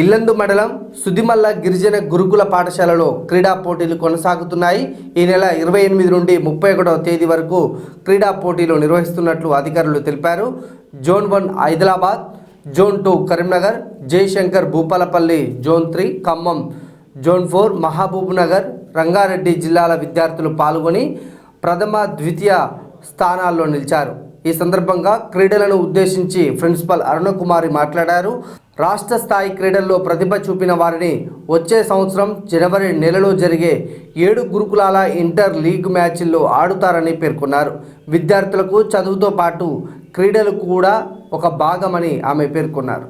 ఇల్లందు మండలం సుదిమల్ల గిరిజన గురుకుల పాఠశాలలో క్రీడా పోటీలు కొనసాగుతున్నాయి. ఈ నెల ఇరవై ఎనిమిది నుండి ముప్పై ఒకటవ తేదీ వరకు క్రీడా పోటీలు నిర్వహిస్తున్నట్లు అధికారులు తెలిపారు. Zone one Hyderabad zone two Karimnagar Jayashankar Bhupalpally zone three Khammam zone four Mahabubnagar Rangareddy జిల్లాల విద్యార్థులు పాల్గొని ప్రథమ ద్వితీయ స్థానాల్లో నిలిచారు. ఈ సందర్భంగా క్రీడలను ఉద్దేశించి ప్రిన్సిపల్ అరుణకుమారి మాట్లాడారు. రాష్ట్ర స్థాయి క్రీడల్లో ప్రతిభ చూపిన వారిని వచ్చే సంవత్సరం జనవరి నెలలో జరిగే ఏడు గురుకులాల ఇంటర్ లీగ్ మ్యాచ్ల్లో ఆడుతారని పేర్కొన్నారు. విద్యార్థులకు చదువుతో పాటు క్రీడలు కూడా ఒక భాగమని ఆమె పేర్కొన్నారు.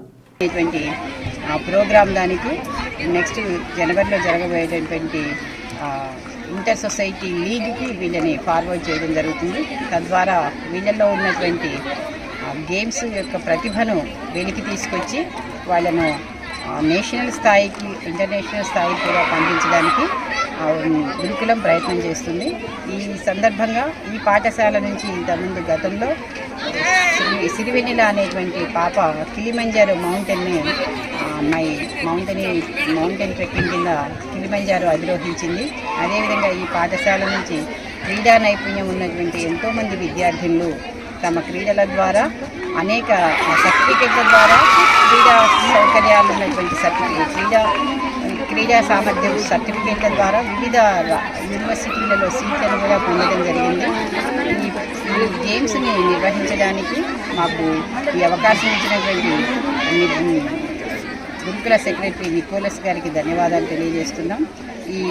ఆ ప్రోగ్రామ్ దానికి నెక్స్ట్ జనవరిలో జరగబోయేటటువంటి ఇంటర్ సొసైటీ లీగ్కి వీళ్ళని ఫార్వర్డ్ చేయడం జరుగుతుంది. తద్వారా వీళ్ళల్లో ఉన్నటువంటి ఆ, గేమ్స్ యొక్క ప్రతిభను వెలికి తీసుకొచ్చి వాళ్ళను నేషనల్ స్థాయికి ఇంటర్నేషనల్ స్థాయికి కూడా పంపించడానికి గురుకులం ప్రయత్నం చేస్తుంది. ఈ సందర్భంగా ఈ పాఠశాల నుంచి ఇంతకుముందు గతంలో సిరివెన్నెల అనేటువంటి పాప కిలిమంజారు మౌంటైన్ని మై మౌంటైన్ మౌంటైన్ ట్రెక్కింగ్ కింద కిలిమంజారు అధిరోహించింది. అదేవిధంగా ఈ పాఠశాల నుంచి క్రీడా నైపుణ్యం ఉన్నటువంటి ఎంతోమంది విద్యార్థులు తమ క్రీడల ద్వారా అనేక సర్టిఫికెట్ల ద్వారా క్రీడా సౌకర్యాలు ఉన్నటువంటి సర్టిఫికేట్ క్రీడా క్రీడా సామర్థ్యం సర్టిఫికేట్ల ద్వారా వివిధ యూనివర్సిటీలలో సీట్లను కూడా పొందడం జరిగింది. ఈ గేమ్స్ని నిర్వహించడానికి మాకు ఈ అవకాశం ఇచ్చినటువంటి గురుకుల సెక్రటరీ నికోలస్ గారికి ధన్యవాదాలు తెలియజేస్తున్నాం. ఈ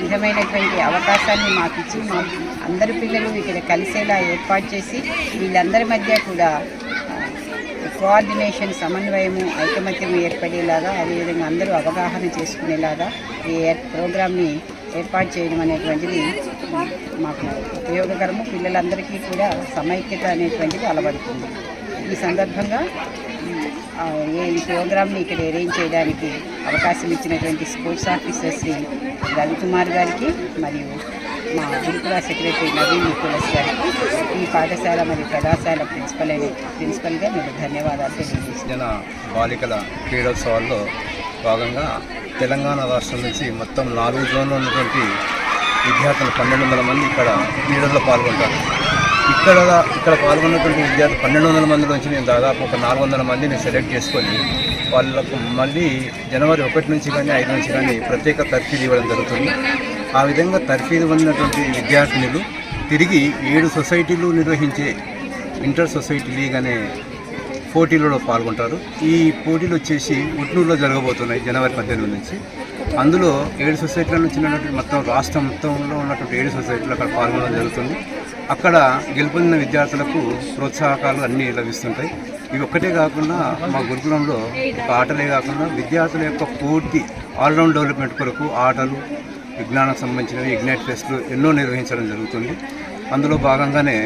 విధమైనటువంటి అవకాశాన్ని మాకు ఇచ్చి మా అందరి పిల్లలు ఇక్కడ కలిసేలా ఏర్పాటు చేసి వీళ్ళందరి మధ్య కూడా కోఆర్డినేషన్ సమన్వయము ఐకమత్యం ఏర్పడేలాగా అదేవిధంగా అందరూ అవగాహన చేసుకునేలాగా ఈ ఏర్- ప్రోగ్రామ్ని ఏర్పాటు చేయడం అనేటువంటిది మాకు ఉపయోగకరము. పిల్లలందరికీ కూడా సమైక్యత అనేటువంటిది అలవడుతుంది. ఈ సందర్భంగా ఈ ప్రోగ్రామ్ని ఇక్కడ అరేంజ్ చేయడానికి అవకాశం ఇచ్చినటువంటి స్పోర్ట్స్ ఆఫీసర్ శ్రీ రవికుమార్ గారికి మరియు మా గురుకుల సెక్రటరీ నవీన్ నికోలస్ గారికి పాఠశాల మరియు కళాశాల ప్రిన్సిపల్ అయిన ప్రిన్సిపల్గా మీకు ధన్యవాదాలు తెలియజేస్తున్నాను. బాలికల క్రీడోత్సవాల్లో భాగంగా తెలంగాణ రాష్ట్రం నుంచి మొత్తం నాలుగు జోన్లు ఉన్నటువంటి విద్యార్థులు పన్నెండు వందల మంది ఇక్కడ క్రీడల్లో పాల్గొంటారు. ఇక్కడ ఇక్కడ పాల్గొన్నటువంటి విద్యార్థులు పన్నెండు వందల మంది నుంచి నేను దాదాపు ఒక నాలుగు వందల మందిని సెలెక్ట్ చేసుకొని వాళ్ళకు మళ్ళీ జనవరి ఒకటి నుంచి కానీ ఐదు నుంచి కానీ ప్రత్యేక తర్ఫీదు ఇవ్వడం జరుగుతుంది. ఆ విధంగా తర్ఫీదు పొందినటువంటి విద్యార్థినులు తిరిగి ఏడు సొసైటీలు నిర్వహించే ఇంటర్ సొసైటీ లీగ్ అనే పోటీలలో పాల్గొంటారు. ఈ పోటీలు వచ్చేసి ఉట్నూరులో జరగబోతున్నాయి జనవరి పద్దెనిమిది నుంచి. అందులో ఏడు సొసైటీల నుంచి ఉన్నటువంటి మొత్తం రాష్ట్రం మొత్తంలో ఉన్నటువంటి ఏడు సొసైటీలు అక్కడ పాల్గొనడం జరుగుతుంది. అక్కడ గెలుపొందిన విద్యార్థులకు ప్రోత్సాహకాలు అన్నీ లభిస్తుంటాయి. ఇవి ఒక్కటే కాకుండా మా గురుకులంలో ఒక ఆటలే కాకుండా విద్యార్థుల యొక్క పూర్తి ఆల్రౌండ్ డెవలప్మెంట్ కొరకు ఆటలు విజ్ఞానం సంబంధించినవి ఇగ్నైట్ ఫెస్ట్లు ఎన్నో నిర్వహించడం జరుగుతుంది. అందులో భాగంగానే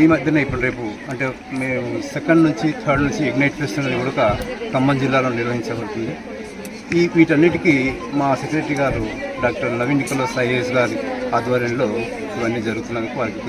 ఈ మధ్యనే ఇప్పుడు రేపు అంటే మేము సెకండ్ నుంచి థర్డ్ నుంచి ఇగ్నైట్ ఫెస్ట్ అనేది కూడా ఖమ్మం జిల్లాలో నిర్వహించబడుతుంది. ఈ వీటన్నిటికీ మా సెక్రటరీ గారు డాక్టర్ నవీన్ నికోలస్ ఐఏఎస్ గారి ఆధ్వర్యంలో ఇవన్నీ జరుగుతున్నందుకు వారికి